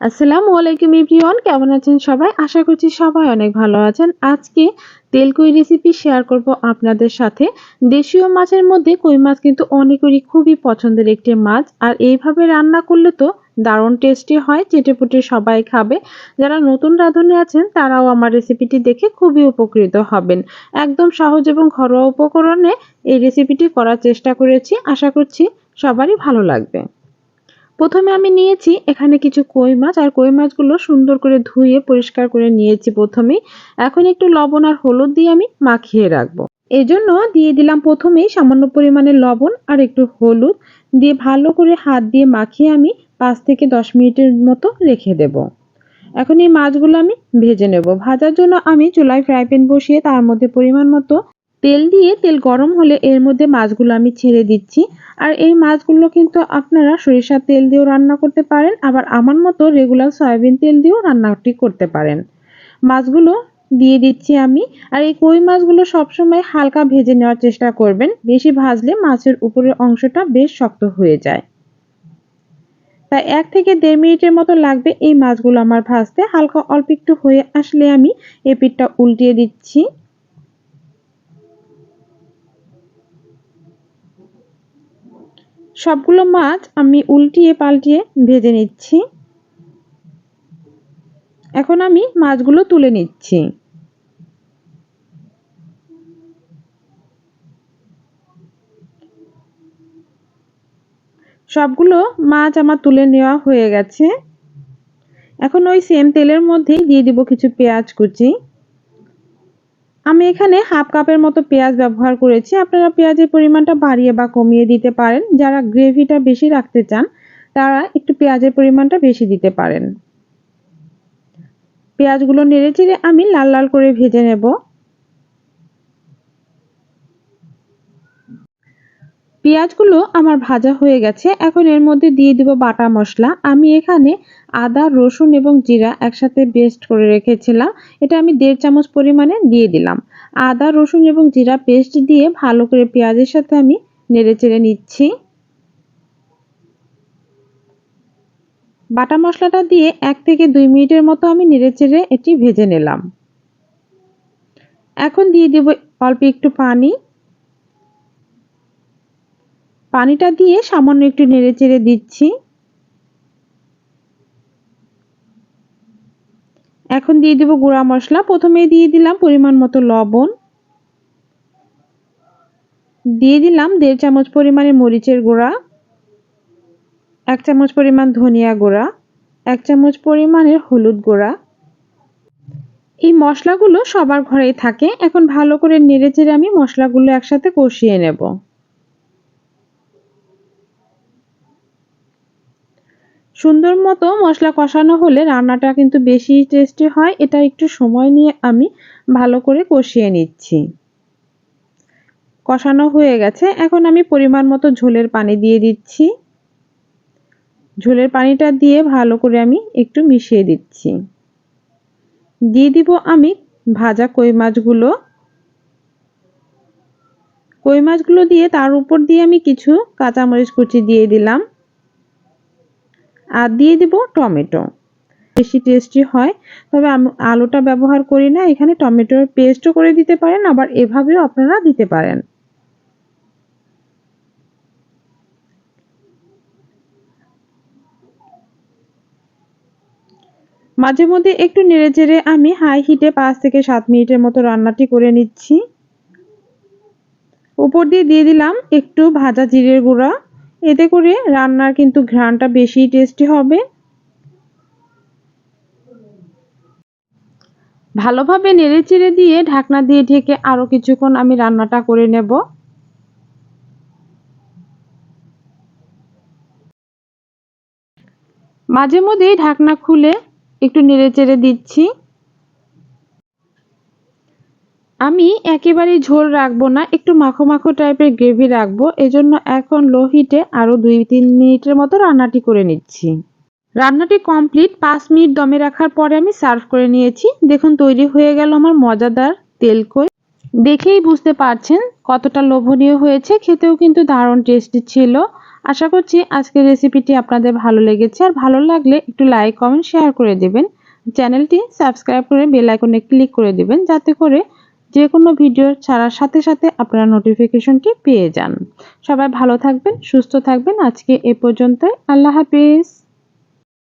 আসসালামু আলাইকুম এভরিওয়ান, কেমন আছেন সবাই? আশা করছি সবাই অনেক ভালো আছেন। আজকে তেলকুই রেসিপি শেয়ার করব আপনাদের সাথে। দেশীয় মাছের মধ্যে কই মাছ কিন্তু অনেকেরই খুবই পছন্দের একটি মাছ, আর এইভাবে রান্না করলে তো দারুণ টেস্টি হয়, চেটেপুটে সবাই খাবে। যারা নতুন রাঁধুনি আছেন, তারাও আমার রেসিপিটি দেখে খুবই উপকৃত হবেন। একদম সহজ এবং ঘরোয়া উপকরণে এই রেসিপিটি করার চেষ্টা করেছি। আশা করছি সবারই ভালো লাগবে। প্রথমে আমি নিয়েছি এখানে কিছু কই মাছ, আর কই মাছগুলো সুন্দর করে ধুয়ে পরিষ্কার করে নিয়েছি প্রথমেই এখন একটু লবণ আর হলুদ দিয়ে আমি মাখিয়ে রাখব। এই জন্য দিয়ে দিলাম প্রথমেই সামান্য পরিমাণে লবণ আর একটু হলুদ দিয়ে ভালো করে হাত দিয়ে মাখিয়ে আমি পাঁচ থেকে দশ মিনিটের মতো রেখে দেব। এখন এই মাছগুলো আমি ভেজে নেব। ভাজার জন্য আমি চুলায় ফ্রাই প্যান বসিয়ে তার মধ্যে পরিমাণ মতো তেল দিয়ে তেল গরম হলে এর মধ্যে মাছগুলো আমি ছেড়ে দিচ্ছি। আর এই মাছগুলো কিন্তু আপনারা সরিষার তেল দিয়েও রান্না করতে পারেন, আবার আমার মতো রেগুলার সয়াবিন তেল দিয়েও রান্নাটি করতে পারেন। মাছগুলো দিয়ে দিচ্ছি আমি, আর এই কই মাছগুলো সবসময় হালকা ভেজে নেওয়ার চেষ্টা করবেন, বেশি ভাজলে মাছের উপরের অংশটা বেশ শক্ত হয়ে যায়। তাই এক থেকে দেড় মিনিটের মতো লাগবে এই মাছগুলো আমার ভাজতে, হালকা অল্প একটু হয়ে আসলে আমি এ পিঠটা উল্টিয়ে দিচ্ছি। সবগুলো মাছ আমি উল্টিয়ে পাল্টিয়ে ভেজে নিচ্ছি। এখন আমি মাছগুলো তুলে নিচ্ছি। সবগুলো মাছ আমার তুলে নেওয়া হয়ে গেছে। এখন ওই সেম তেলের মধ্যেই দিয়ে দিব কিছু পেঁয়াজ কুচি। আমি এখানে হাফ কাপের মতো পেঁয়াজ ব্যবহার করেছি। আপনারা পেঁয়াজের পরিমাণটা বাড়িয়ে বা কমিয়ে দিতে পারেন। যারা গ্রেভিটা বেশি রাখতে চান, তারা একটু পেঁয়াজের পরিমাণটা বেশি দিতে পারেন। পেঁয়াজগুলো নেড়ে চেড়ে আমি লাল লাল করে ভেজে নেব। পেঁয়াজগুলো আমার ভাজা হয়ে গেছে। এখন এর মধ্যে দিয়ে দিব বাটা মশলা। আমি এখানে আদা, রসুন এবং জিরা একসাথে পেস্ট করে রেখেছিলাম। এটা আমি দেড় চামচ পরিমাণে দিয়ে দিলাম। আদা, রসুন এবং জিরা পেস্ট দিয়ে ভালো করে পেঁয়াজের সাথে আমি নেড়ে চেড়ে নিচ্ছি। বাটা মশলাটা দিয়ে এক থেকে দুই মিনিটের মতো আমি নেড়ে চেড়ে এটি ভেজে নিলাম। এখন দিয়ে দেব অল্প একটু পানি। পানিটা দিয়ে সামান্য একটু নেড়ে চেড়ে দিচ্ছি। এখন দিয়ে দেব গুঁড়া মশলা। প্রথমে দিয়ে দিলাম পরিমাণ মতো লবণ। দিয়ে দিলাম দেড় চামচ পরিমাণে মরিচের গুঁড়া, এক চামচ পরিমাণ ধনিয়া গুঁড়া, এক চামচ পরিমাণের হলুদ গুঁড়া। এই মশলাগুলো সবার ঘরেই থাকে। এখন ভালো করে নেড়ে চেড়ে আমি মশলাগুলো একসাথে কষিয়ে নেব। সুন্দর মতো মশলা কষানো হলে রান্নাটা কিন্তু বেশি টেস্টি হয়। এটা একটু সময় নিয়ে আমি ভালো করে কষিয়ে নিচ্ছি। কষানো হয়ে গেছে। এখন আমি পরিমাণ মতো ঝোলের পানি দিয়ে দিচ্ছি। ঝোলের পানিটা দিয়ে ভালো করে আমি একটু মিশিয়ে দিচ্ছি। দিয়ে দিব আমি ভাজা কই মাছগুলো। কই মাছগুলো দিয়ে তার উপর দিয়ে আমি কিছু কাঁচামরিচ কুচি দিয়ে দিলাম। আর দিয়ে দিব টমেটো। বেশি টেস্টি হয়, তবে আমি আলুটা ব্যবহার করি না, এখানে টমেটোর পেস্টও করে দিতে পারেন, আবার এভাবেও আপনারা দিতে পারেন। মাঝে মধ্যে একটু নেড়ে চেড়ে আমি হাই হিটে পাঁচ থেকে সাত মিনিটের মতো রান্নাটি করে নিচ্ছি। উপর দিয়ে দিয়ে দিলাম একটু ভাজা জিরের গুঁড়া। এতে করে রান্নার কিন্তু ঘ্রাণটা বেশি টেস্টি হবে। ভালোভাবে নেড়ে চেড়ে দিয়ে ঢাকনা দিয়ে ঢেকে আরও কিছুক্ষণ আমি রান্নাটা করে নেব। মাঝে মধ্যেই ঢাকনা খুলে একটু নেড়ে চেড়ে দিচ্ছি। আমি একেবারে ঝোল রাখব না, একটু মাখো মাখো টাইপের গ্রেভি রাখব, এজন্য এখন লো হিটে আরও দুই তিন মিনিটের মতো রান্নাটি করে নিচ্ছি। রান্নাটি কমপ্লিট পাঁচ মিনিট দমে রাখার পরে আমি সার্ভ করে নিয়েছি। দেখুন, তৈরি হয়ে গেল আমার মজাদার তেলকই দেখেই বুঝতে পারছেন কতটা লোভনীয় হয়েছে, খেতেও কিন্তু দারুণ টেস্টি ছিল। আশা করছি আজকের রেসিপিটি আপনাদের ভালো লেগেছে। আর ভালো লাগলে একটু লাইক কমেন্ট শেয়ার করে দেবেন। চ্যানেলটি সাবস্ক্রাইব করে বেল আইকনে ক্লিক করে দেবেন, যাতে করে যে কোনো ভিডিও ছাড়ার সাথে সাথে আপনারা নোটিফিকেশনটি পেয়ে যান। সবাই ভালো থাকবেন, সুস্থ থাকবেন। আজকে এ পর্যন্তই। আল্লাহ হাফিজ।